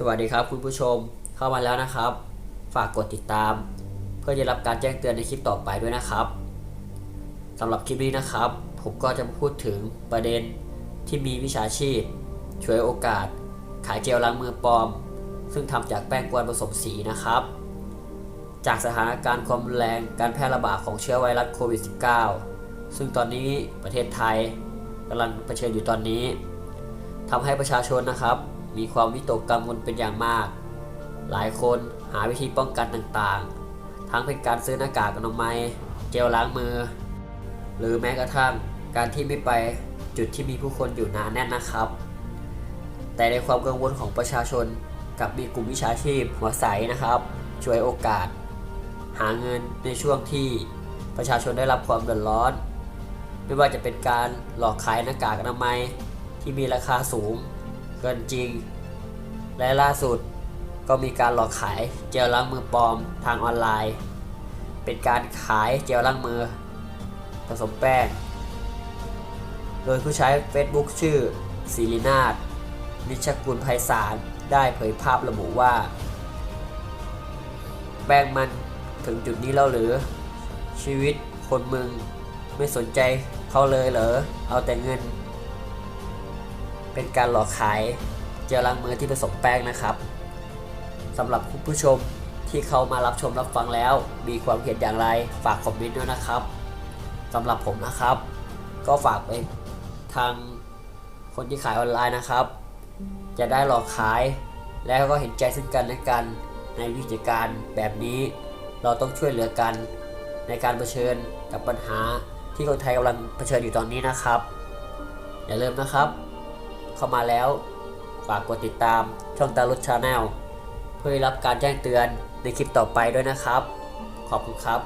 สวัสดีครับคุณผู้ชมเข้ามาแล้วนะครับ ฝากกดติดตาม เพื่อจะรับการแจ้งเตือนในคลิปต่อไปด้วยนะครับสำหรับคลิปนี้นะครับ ผมก็จะพูดถึงประเด็นที่มีวิชาชีพช่วยโอกาส ขายเจลล้างมือปลอม ซึ่งทำจากแป้งกวนผสมสีนะครับ จากสถานการณ์ความรุนแรงการแพร่ระบาดของเชื้อไวรัสโควิด -19 ซึ่งตอนนี้ประเทศไทยกำลังเผชิญอยู่ตอนนี้ทำให้ประชาชนนะครับ มีความวิตกกังวลเป็นอย่างมาก หลายคนหาวิธีป้องกันต่างๆ ทั้งเป็นการซื้อหน้ากากอนามัย เจลล้างมือ หรือแม้กระทั่งการที่ไม่ไปจุดที่มีผู้คนอยู่หนาแน่นนะครับ แต่ในความกังวลของประชาชนกับมีกลุ่มวิชาชีพหัวใสนะครับช่วยโอกาส หาเงินในช่วงที่ประชาชนได้รับความเดือดร้อน ไม่ว่าจะเป็นการหลอกขายหน้ากากอนามัยที่มีราคาสูง กินจริง และล่าสุดก็มีการหลอกขายเจลล้างมือปลอมทางออนไลน์ เป็นการขายเจลล้างมือ ผสมแป้ง โดยผู้ใช้ Facebook ชื่อศิรินาถนิชกุลไพศาลได้เผยภาพระบุว่า แป้งมันถึงจุดนี้แล้วหรือ ชีวิตคนมึงไม่สนใจเขาเลยเหรอ เอาแต่เงิน เป็นการหลอกขายเจลล้างมือที่ผสมแป้งนะครับสำหรับคุณผู้ชมที่เข้ามารับชมรับฟังแล้ว มีความเห็นอย่างไรฝากคอมเมนต์ด้วยนะครับสำหรับผมนะครับ ก็ฝากไปทางคนที่ขายออนไลน์นะครับ จะได้หลอกขาย แล้วก็เห็นใจซึ่งกันและกันในวิธีการแบบนี้ เราต้องช่วยเหลือกันในการเผชิญกับปัญหาที่คนไทยกำลังเผชิญอยู่ตอนนี้นะครับ อย่าลืมนะครับ เข้ามาแล้วฝากกดติดตามช่องตาลุชชาแนลเพื่อรับการแจ้งเตือนในคลิปต่อไปด้วยนะครับ ขอบคุณครับ